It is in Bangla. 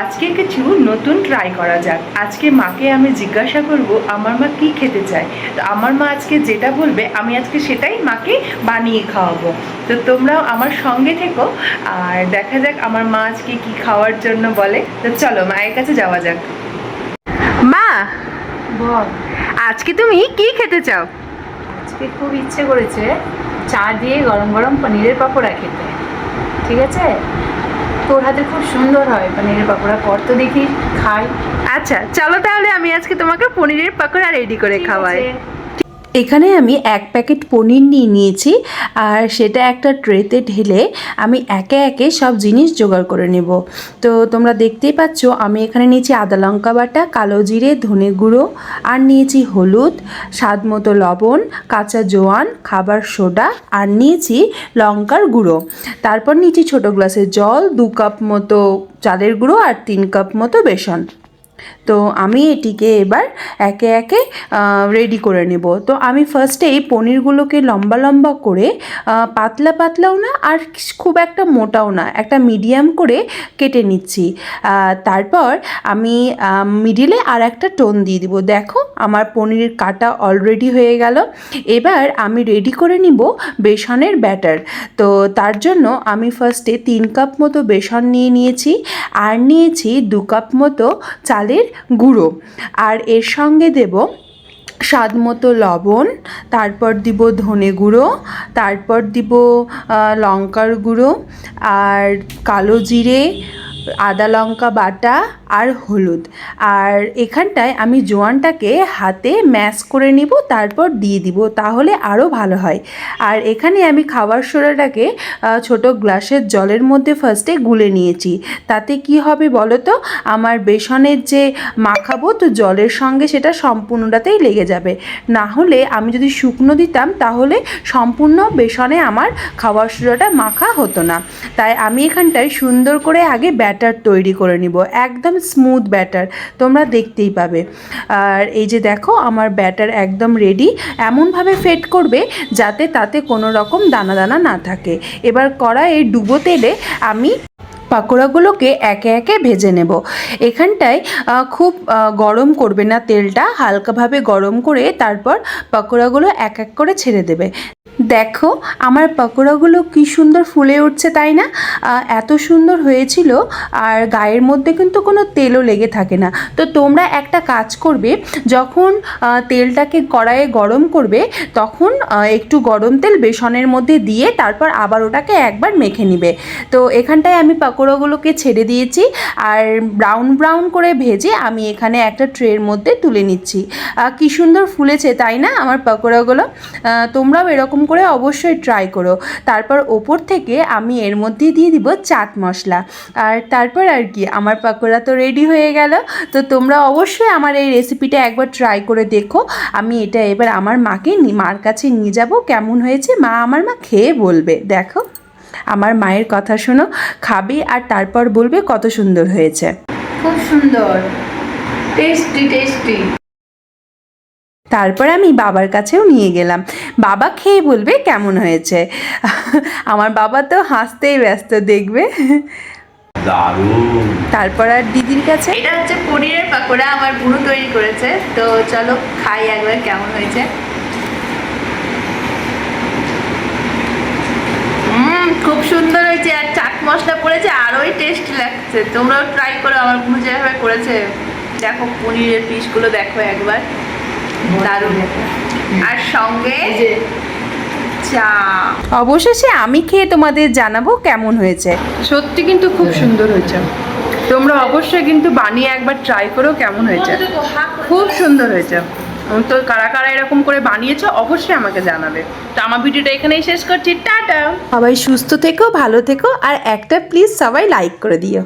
আজকে কিছু নতুন ট্রাই করা যাক। আজকে মাকে আমি জিজ্ঞাসা করব আমার মা কি খেতে চায়? তো আমার মা আজকে যেটা বলবে আমি আজকে সেটাই মাকে বানিয়ে খাওয়াবো। তো তোমরাও আমার সঙ্গে থেকো আর দেখা যাক আমার মা আজকে কি খাওয়ার জন্য বলে। তো চলো মায়ের কাছে যাওয়া যাক। মা! বল। আজকে তুমি কি খেতে চাও? আজকে খুব ইচ্ছে করেছে চা দিয়ে গরম গরম পনিরের পাকোড়া খেতে। ঠিক আছে? তোর হাতে খুব সুন্দর হয় পনিরের পাকোড়া। কর তো দেখি খাই। আচ্ছা চলো তাহলে আমি আজকে তোমাকে পনিরের পাকোড়া রেডি করে খাওয়াই। এখানে আমি এক প্যাকেট পনির নিয়ে নিয়েছি আর সেটা একটা ট্রেতে ঢেলে আমি একে একে সব জিনিস জোগাড় করে নেব। তো তোমরা দেখতেই পাচ্ছ, আমি এখানে নিয়েছি আদা লঙ্কা বাটা, কালো জিরে, ধনে গুঁড়ো আর নিয়েছি হলুদ, স্বাদ মতো লবণ, কাঁচা জোয়ান, খাবার সোডা আর নিয়েছি লঙ্কার গুঁড়ো। তারপর নিয়েছি ছোটো গ্লাসের জল, দু কাপ মতো চালের গুঁড়ো আর তিন কাপ মতো বেসন। তো আমি এটিকে এবার একে একে রেডি করে নেব। তো আমি ফার্স্টে এই পনিরগুলোকে লম্বা লম্বা করে পাতলা পাতলাও না আর খুব একটা মোটাও না, একটা মিডিয়াম করে কেটে নিচ্ছি। তারপর আমি মিডিলে আর একটা টোন দিয়ে দিব। দেখো, আমার পনির কাটা অলরেডি হয়ে গেল। এবার আমি রেডি করে নিব বেসনের ব্যাটার তো তার জন্য আমি ফার্স্টে তিন কাপ মতো বেসন নিয়ে নিয়েছি। আর নিয়েছি দু কাপ মতো চালের গুঁড়ো। আর এর সঙ্গে দেব স্বাদ মতো লবণ, তারপর দিব ধনে গুঁড়ো, তারপর দিব লঙ্কার গুঁড়ো, আর কালো জিরে আদা লঙ্কা বাটা আর হলুদ। আর এখানটায় আমি জোয়ানটাকে হাতে ম্যাশ করে নিব, তারপর দিয়ে দিব, তাহলে আরও ভালো হয়। আর এখানে আমি খাবার সোডাটাকে ছোট গ্লাসের জলের মধ্যে ফার্স্টে গুলে নিয়েছি। তাতে কি হবে বলো তো আমার বেসনের যে মাখাবো, তো জলের সঙ্গে সেটা সম্পূর্ণটাতেই লেগে যাবে। না হলে আমি যদি শুকনো দিতাম, তাহলে সম্পূর্ণ বেসনে আমার খাবার সোডাটা মাখা হতো না। তাই আমি এখানটায় সুন্দর করে আগে ব্যাটার তৈরি করে নিব, একদম স্মুথ ব্যাটার, তোমরা দেখতেই পাবে। আর এই যে দেখো, আমার ব্যাটার একদম রেডি এমনভাবে ফেট করবে যাতে তাতে কোনো রকম দানা দানা না থাকে। এবার কড়াইয়ে ডুবো তেলে আমি পাকোড়াগুলোকে একে একে ভেজে নেব। এখানটায় খুব গরম করবে না তেলটা, হালকাভাবে গরম করে তারপর পাকোড়াগুলো এক এক করে ছেড়ে দেবে। দেখো, আমার পকোড়াগুলো কি সুন্দর ফুলে উঠছে তাই না? এত সুন্দর হয়েছিল আর গায়ের মধ্যে কিন্তু কোনো তেলও লেগে থাকে না। তো তোমরা একটা কাজ করবে, যখন তেলটাকে কড়াইয়ে গরম করবে, তখন একটু গরম তেল বেসনের মধ্যে দিয়ে তারপর আবার ওটাকে একবার মেখে নিবে। তো এখানটায় আমি পকোড়াগুলোকে ছেড়ে দিয়েছি আর ব্রাউন ব্রাউন করে ভেজে আমি এখানে একটা ট্রের মধ্যে তুলে নিচ্ছি। কি সুন্দর ফুলেছে তাই না আমার পকোড়াগুলো? তোমরাও এরকম করে অবশ্যই ট্রাই করো। তারপর ওপর থেকে আমি এর মধ্যে দিয়ে দিব চাট মশলা। আর তারপর আর কি, আমার পাকোড়া তো রেডি হয়ে গেল। তো তোমরা অবশ্যই আমার এই রেসিপিটা একবার ট্রাই করে দেখো। আমি এটা এবার আমার মাকে মার কাছে নিয়ে যাব, কেমন হয়েছে মা আমার মা খেয়ে বলবে, দেখো। আমার মায়ের কথা শোনো, খাবে আর তারপর বলবে কত সুন্দর হয়েছে। খুব সুন্দর টেস্টি টেস্টি তারপর আমি বাবার কাছেও নিয়ে গেলাম। বাবা খেয়ে বলবে কেমন হয়েছে। আমার বাবা তো হাসতেই ব্যস্ত দেখবে। তারপর আর দিদির কাছে? এটা হচ্ছে পনিরের পাকোড়া আমার বুড়ো তৈরি করেছে। তো চলো খাই একবার কেমন হয়েছে। খুব সুন্দর হয়েছে। আর চাট মশলা পড়েছে আরোই টেস্ট লাগছে। তোমরাও ট্রাই করো আমার বুড়ো যেভাবে করেছে। দেখো পনিরের পিসগুলো দেখো একবার। দারুণ। আর সঙ্গে চা। অবশেষে আমি খেয়ে তোমাদের জানাব কেমন হয়েছে। সত্যি কিন্তু খুব সুন্দর হয়েছে। তোমরা অবশ্যই কিন্তু বানিয়ে একবার ট্রাই করো কেমন হয়েছে। খুব সুন্দর হয়েছে। তো কারা কারা এরকম করে বানিয়েছো অবশ্যই আমাকে জানাবে। তো আমার ভিডিওটা এখানেই শেষ করছি। টাটা! সবাই সুস্থ থেকো ভালো থেকো আর একটা প্লিজ সবাই লাইক করে দিও।